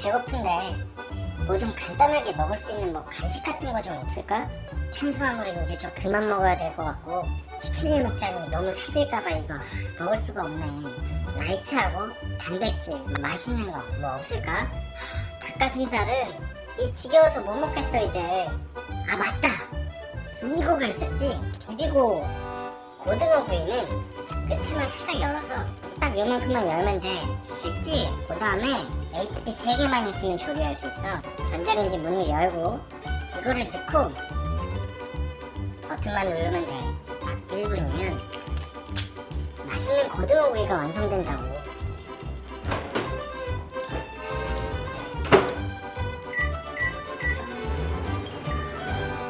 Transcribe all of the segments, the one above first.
배고픈데 뭐 좀 간단하게 먹을 수 있는 뭐 간식 같은 거 좀 없을까? 탄수화물은 이제 좀 그만 먹어야 될 것 같고 치킨을 먹자니 너무 살찔까봐 이거 먹을 수가 없네. 라이트하고 단백질 맛있는 거 뭐 없을까? 닭가슴살은 이 지겨워서 못 먹겠어 이제. 아 맞다. 비비고가 있었지. 비비고 고등어 구이는 끝에만 살짝 열어서 딱 요만큼만 열면 돼. 쉽지? 그 다음에 ATP 3개만 있으면 조리할 수 있어. 전자레인지 문을 열고 이거를 넣고 버튼만 누르면 돼. 딱 1분이면 맛있는 고등어 구이가 완성된다고.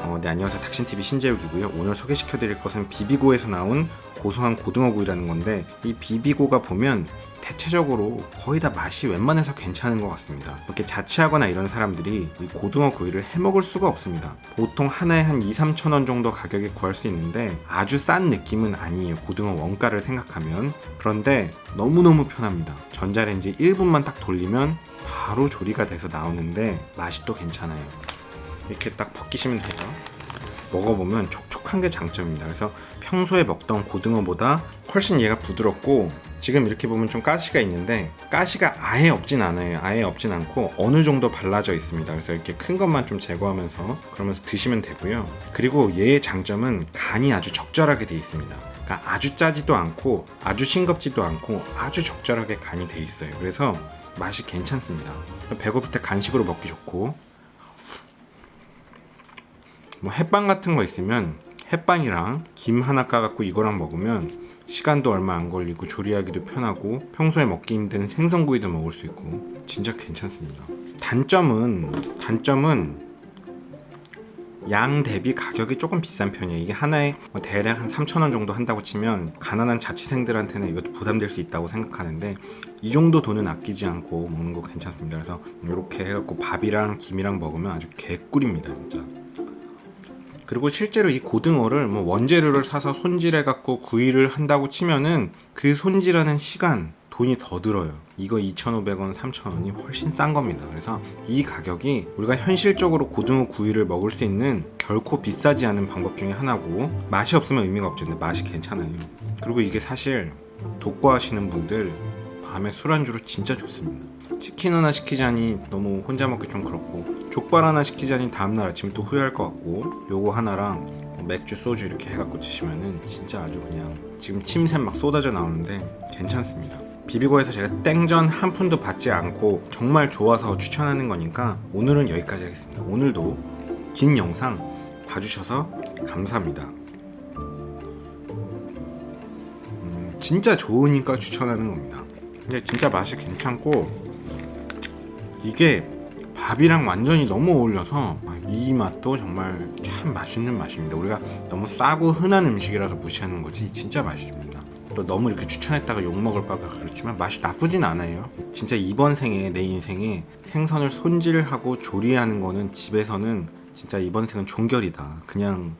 어, 네 안녕하세요 닥신TV 신재욱이고요 오늘 소개시켜드릴 것은 비비고에서 나온 고소한 고등어구이라는 건데 이 비비고가 보면 대체적으로 거의 다 맛이 웬만해서 괜찮은 것 같습니다. 이렇게 자취하거나 이런 사람들이 이 고등어 구이를 해 먹을 수가 없습니다. 보통 하나에 한 2, 3천 원 정도 가격에 구할 수 있는데 아주 싼 느낌은 아니에요 고등어 원가를 생각하면. 그런데 너무너무 편합니다. 전자레인지 1분만 딱 돌리면 바로 조리가 돼서 나오는데 맛이 또 괜찮아요. 이렇게 딱 벗기시면 돼요. 먹어보면 촉촉한 게 장점입니다. 그래서 평소에 먹던 고등어보다 훨씬 얘가 부드럽고 지금 이렇게 보면 좀 가시가 있는데 가시가 아예 없진 않아요. 아예 없진 않고 어느 정도 발라져 있습니다. 그래서 이렇게 큰 것만 좀 제거하면서 그러면서 드시면 되고요. 그리고 얘의 장점은 간이 아주 적절하게 돼 있습니다. 그러니까 아주 짜지도 않고 아주 싱겁지도 않고 아주 적절하게 간이 돼 있어요. 그래서 맛이 괜찮습니다. 배고플 때 간식으로 먹기 좋고 뭐 햇빵 같은 거 있으면 햇빵이랑 김 하나 까갖고 이거랑 먹으면 시간도 얼마 안 걸리고 조리하기도 편하고 평소에 먹기 힘든 생선구이도 먹을 수 있고 진짜 괜찮습니다. 단점은 단점은 양 대비 가격이 조금 비싼 편이에요. 이게 하나에 뭐 대략 한 3,000원 정도 한다고 치면 가난한 자취생들한테는 이것도 부담될 수 있다고 생각하는데 이 정도 돈은 아끼지 않고 먹는 거 괜찮습니다. 그래서 이렇게 해갖고 밥이랑 김이랑 먹으면 아주 개꿀입니다, 진짜. 그리고 실제로 이 고등어를 뭐 원재료를 사서 손질해 갖고 구이를 한다고 치면은 그 손질하는 시간 돈이 더 들어요. 이거 2,500원, 3,000원이 훨씬 싼 겁니다. 그래서 이 가격이 우리가 현실적으로 고등어 구이를 먹을 수 있는 결코 비싸지 않은 방법 중에 하나고 맛이 없으면 의미가 없죠. 근데 맛이 괜찮아요. 그리고 이게 사실 독거하시는 분들 밤에 술안주로 진짜 좋습니다. 치킨 하나 시키자니 너무 혼자 먹기 좀 그렇고 족발 하나 시키자니 다음날 아침 또 후회할 것 같고 요거 하나랑 뭐 맥주 소주 이렇게 해갖고 드시면은 진짜 아주 그냥 지금 침샘 막 쏟아져 나오는데 괜찮습니다. 비비고에서 제가 땡전 한 푼도 받지 않고 정말 좋아서 추천하는 거니까 오늘은 여기까지 하겠습니다. 오늘도 긴 영상 봐주셔서 감사합니다. 음, 진짜 좋으니까 추천하는 겁니다. 근데 진짜 맛이 괜찮고 이게 밥이랑 완전히 너무 어울려서 아, 이 맛도 정말 참 맛있는 맛입니다. 우리가 너무 싸고 흔한 음식이라서 무시하는 거지 진짜 맛있습니다. 또 너무 이렇게 추천했다가 욕 먹을 바가 그렇지만 맛이 나쁘진 않아요. 진짜 이번 생에 내 인생에 생선을 손질하고 조리하는 거는 집에서는 진짜 이번 생은 종결이다. 그냥